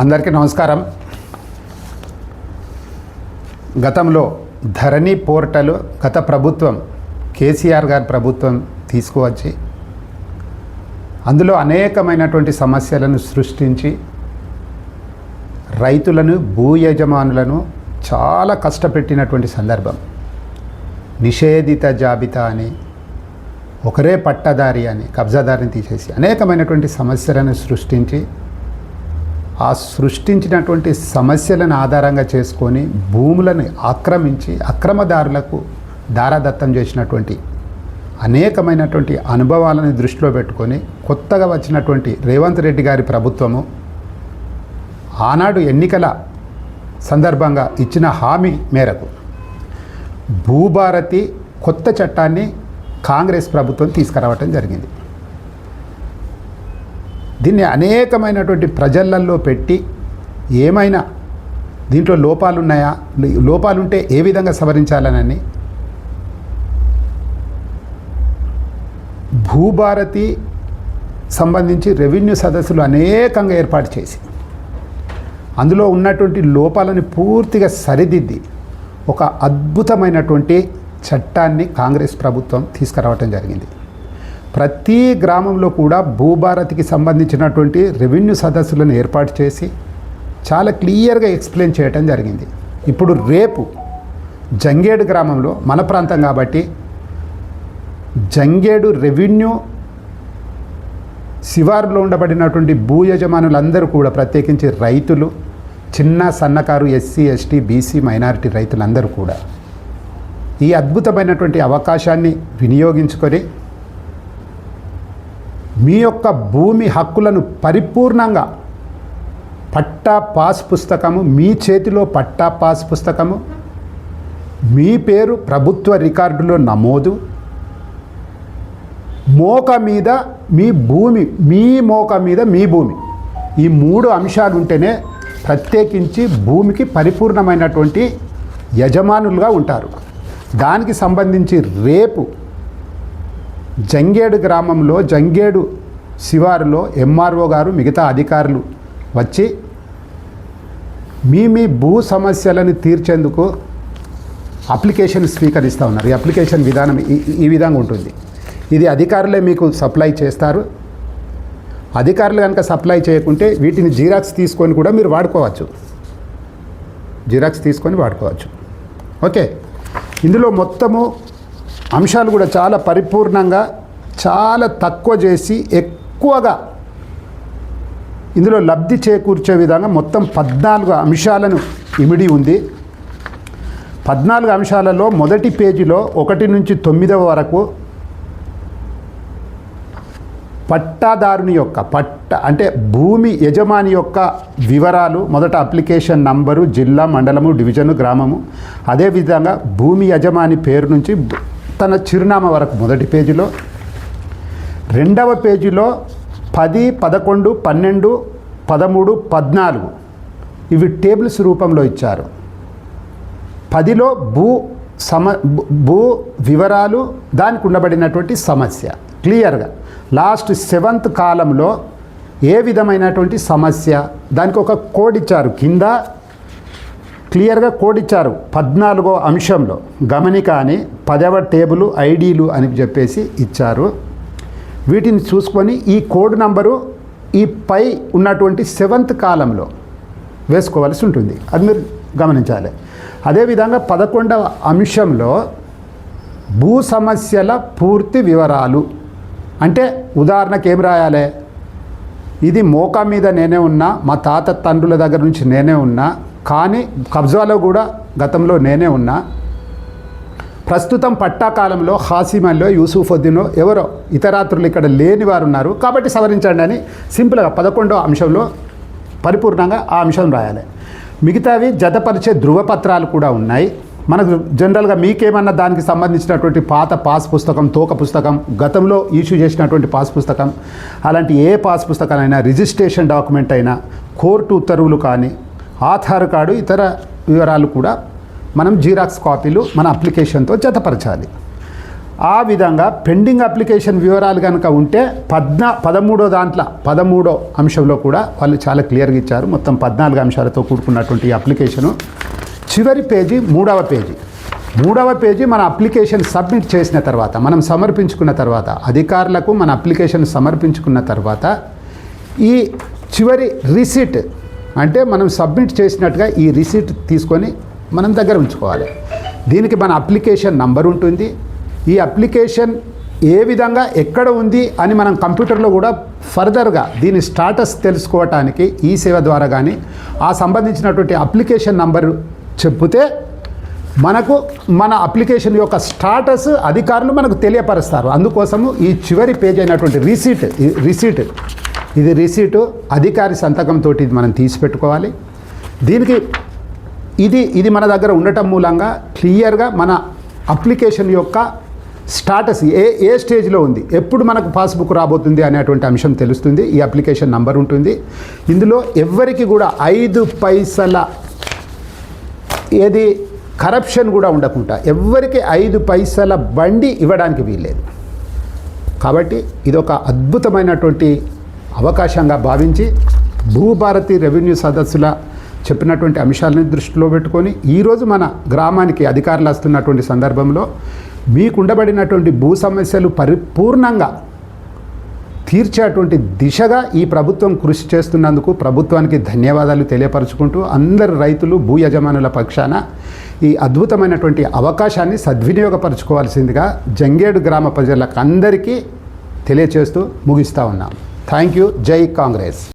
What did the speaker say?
అందరికీ నమస్కారం. గతంలో ధరణి పోర్టల్ గత ప్రభుత్వం కేసీఆర్ గారి ప్రభుత్వం తీసుకువచ్చి అందులో అనేకమైనటువంటి సమస్యలను సృష్టించి రైతులను భూ యజమానులను చాలా కష్టపెట్టినటువంటి సందర్భం. నిషేధిత జాబితా అని ఒకరే పట్టదారి అని కబ్జాదారిని తీసేసి అనేకమైనటువంటి సమస్యలను సృష్టించి ఆ సృష్టించినటువంటి సమస్యలను ఆధారంగా చేసుకొని భూములను ఆక్రమించి అక్రమదారులకు దారాదత్తం చేసినటువంటి అనేకమైనటువంటి అనుభవాలను దృష్టిలో పెట్టుకొని కొత్తగా వచ్చినటువంటి రేవంత్ రెడ్డి గారి ప్రభుత్వము ఆనాడు ఎన్నికల సందర్భంగా ఇచ్చిన హామీ మేరకు భూభారతి కొత్త చట్టాన్ని కాంగ్రెస్ ప్రభుత్వం తీసుకురావటం జరిగింది. దీన్ని అనేకమైనటువంటి ప్రజలల్లో పెట్టి ఏమైనా దీంట్లో లోపాలు ఉన్నాయా లోపాలుంటే ఏ విధంగా సవరించాలనని? భూభారతి సంబంధించి రెవెన్యూ సదస్సులు అనేకంగా ఏర్పాటు చేసి అందులో ఉన్నటువంటి లోపాలను పూర్తిగా సరిదిద్ది ఒక అద్భుతమైనటువంటి చట్టాన్ని కాంగ్రెస్ ప్రభుత్వం తీసుకురావటం జరిగింది. ప్రతి గ్రామంలో కూడా భూభారతికి సంబంధించినటువంటి రెవెన్యూ సదస్సులను ఏర్పాటు చేసి చాలా క్లియర్గా ఎక్స్ప్లెయిన్ చేయటం జరిగింది. ఇప్పుడు రేపు జంగేడు గ్రామంలో మన ప్రాంతం కాబట్టి జంగేడు రెవెన్యూ శివారులో ఉండబడినటువంటి భూ యజమానులందరూ కూడా ప్రత్యేకించి రైతులు చిన్న సన్నకారు ఎస్సీ ఎస్టీ బీసీ మైనారిటీ రైతులందరూ కూడా ఈ అద్భుతమైనటువంటి అవకాశాన్ని వినియోగించుకొని మీ యొక్క భూమి హక్కులను పరిపూర్ణంగా పట్టా పాస్ పుస్తకము మీ చేతిలో పట్టా పాస్ పుస్తకము మీ పేరు ప్రభుత్వ రికార్డులో నమోదు మోక మీద మీ భూమి మీ మోక మీద మీ భూమి. ఈ మూడు అంశాలు ఉంటేనే ప్రత్యేకించి భూమికి పరిపూర్ణమైనటువంటి యజమానులుగా ఉంటారు. దానికి సంబంధించి రేపు జంగేడు గ్రామంలో జంగేడు శివారులో ఎంఆర్ఓ గారు మిగతా అధికారులు వచ్చి మీ మీ భూ సమస్యలను తీర్చేందుకు అప్లికేషన్ స్వీకరిస్తూ ఉన్నారు. ఈ అప్లికేషన్ విధానం ఈ- ఈ విధంగా ఉంటుంది. ఇది అధికారులే మీకు సప్లై చేస్తారు. అధికారులు కనుక సప్లై చేయకుంటే వీటిని జీరాక్స్ తీసుకొని కూడా మీరు వాడుకోవచ్చు. జిరాక్స్ తీసుకొని వాడుకోవచ్చు. ఓకే. ఇందులో మొత్తము అంశాలు కూడా చాలా పరిపూర్ణంగా చాలా తక్కువ చేసి ఎక్కువగా ఇందులో లబ్ధి చేకూర్చే విధంగా మొత్తం పద్నాలుగు అంశాలను ఇమిడి ఉంది. పద్నాలుగు అంశాలలో మొదటి పేజీలో ఒకటి నుంచి తొమ్మిదవ వరకు పట్టాదారుని యొక్క పట్ట అంటే భూమి యజమాని యొక్క వివరాలు మొదట అప్లికేషన్ నంబరు జిల్లా మండలము డివిజను గ్రామము. అదేవిధంగా భూమి యజమాని పేరు నుంచి తన చిరునామా వరకు మొదటి పేజీలో రెండవ పేజీలో పది పదకొండు పన్నెండు పదమూడు పద్నాలుగు ఇవి టేబుల్స్ రూపంలో ఇచ్చారు. పదిలో భూ సమ భూ- వివరాలు దానికి ఉండబడినటువంటి సమస్య. క్లియర్గా. లాస్ట్ సెవెంత్ కాలంలో ఏ విధమైనటువంటి సమస్య? దానికి ఒక కోడ్ ఇచ్చారు. కింద క్లియర్గా కోడ్ ఇచ్చారు పద్నాలుగో అంశంలో. గమనిక అని పదవ టేబుల్ ఐడీలు అని చెప్పేసి ఇచ్చారు. వీటిని చూసుకొని ఈ కోడ్ నంబరు ఈ పై ఉన్నటువంటి సెవెంత్ కాలంలో వేసుకోవాల్సి ఉంటుంది. అది మీరు గమనించాలి. అదేవిధంగా పదకొండవ అంశంలో భూ సమస్యల పూర్తి వివరాలు. అంటే ఉదాహరణకి ఏం రాయాలి? ఇది మోకా మీద నేనే ఉన్నా మా తాత తండ్రుల దగ్గర నుంచి నేనే ఉన్నా కానీ కబ్జాలో కూడా గతంలో నేనే ఉన్నా. ప్రస్తుతం పట్టాకాలంలో హాసిమల్లో యూసుఫుద్దీనో ఎవరో ఇతరాత్రులు ఇక్కడ లేని వారు ఉన్నారు. కాబట్టి సవరించండి అని సింపుల్గా పదకొండో అంశంలో పరిపూర్ణంగా ఆ అంశం రాయాలి. మిగతావి జతపరిచే ధృవపత్రాలు కూడా ఉన్నాయి. మనకు జనరల్గా మీకేమన్నా దానికి సంబంధించినటువంటి పాత పాస్ పుస్తకం తోక పుస్తకం గతంలో ఇష్యూ చేసినటువంటి పాస్ పుస్తకం అలాంటి ఏ పాస్ పుస్తకాలైనా రిజిస్ట్రేషన్ డాక్యుమెంట్ అయినా కోర్టు ఉత్తర్వులు కానీ ఆధార్ కార్డు ఇతర వివరాలు కూడా మనం జీరాక్స్ కాపీలు మన అప్లికేషన్తో జతపరచాలి. ఆ విధంగా పెండింగ్ అప్లికేషన్ వివరాలు కనుక ఉంటే పద్నా పదమూడో దాంట్లో పదమూడో అంశంలో కూడా వాళ్ళు చాలా క్లియర్గా ఇచ్చారు. మొత్తం పద్నాలుగు అంశాలతో కూడుకున్నటువంటి ఈ అప్లికేషను. చివరి పేజీ మూడవ పేజీ. మూడవ పేజీ మన అప్లికేషన్ సబ్మిట్ చేసిన తర్వాత మనం సమర్పించుకున్న తర్వాత అధికారులకు మన అప్లికేషన్ సమర్పించుకున్న తర్వాత ఈ చివరి రిసీట్ అంటే మనం సబ్మిట్ చేసినట్టుగా ఈ రిసీట్ తీసుకొని మనం దగ్గర ఉంచుకోవాలి. దీనికి మన అప్లికేషన్ నంబర్ ఉంటుంది. ఈ అప్లికేషన్ ఏ విధంగా ఎక్కడ ఉంది అని మనం కంప్యూటర్లో కూడా ఫర్దర్గా దీని స్టాటస్ తెలుసుకోవటానికి ఈ సేవ ద్వారా కానీ ఆ సంబంధించినటువంటి అప్లికేషన్ నంబరు చెప్తే మనకు మన అప్లికేషన్ యొక్క స్టాటస్ అధికారులు మనకు తెలియపరుస్తారు. అందుకోసము ఈ చివరి పేజ్ అయినటువంటి రిసీట్ రిసీట్ ఇది రిసీటు అధికారి సంతకంతో ఇది మనం తీసి పెట్టుకోవాలి దీనికి ఇది ఇది మన దగ్గర ఉండటం మూలంగా క్లియర్గా మన అప్లికేషన్ యొక్క స్టాటస్ ఏ ఏ స్టేజ్లో ఉంది ఎప్పుడు మనకు పాస్బుక్ రాబోతుంది అనేటువంటి అంశం తెలుస్తుంది. ఈ అప్లికేషన్ నంబర్ ఉంటుంది. ఇందులో ఎవ్వరికి కూడా ఐదు పైసల ఏది కరప్షన్ కూడా ఉండకుండా ఎవ్వరికి ఐదు పైసల బండి ఇవ్వడానికి వీల్లేదు. కాబట్టి ఇదొక అద్భుతమైనటువంటి అవకాశంగా భావించి భూభారతి రెవెన్యూ సదస్సుల చెప్పినటువంటి అంశాలను దృష్టిలో పెట్టుకొని ఈరోజు మన గ్రామానికి అధికారులు వస్తున్నటువంటి సందర్భంలో మీకు ఉండబడినటువంటి భూ సమస్యలు పరిపూర్ణంగా తీర్చేటువంటి దిశగా ఈ ప్రభుత్వం కృషి చేస్తున్నందుకు ప్రభుత్వానికి ధన్యవాదాలు తెలియపరచుకుంటూ అందరు రైతులు భూ యజమానుల పక్షాన ఈ అద్భుతమైనటువంటి అవకాశాన్ని సద్వినియోగపరచుకోవాల్సిందిగా జంగేడు గ్రామ ప్రజలకు అందరికీ తెలియచేస్తూ ముగిస్తూ ఉన్నాం. Thank you. Jai Congress.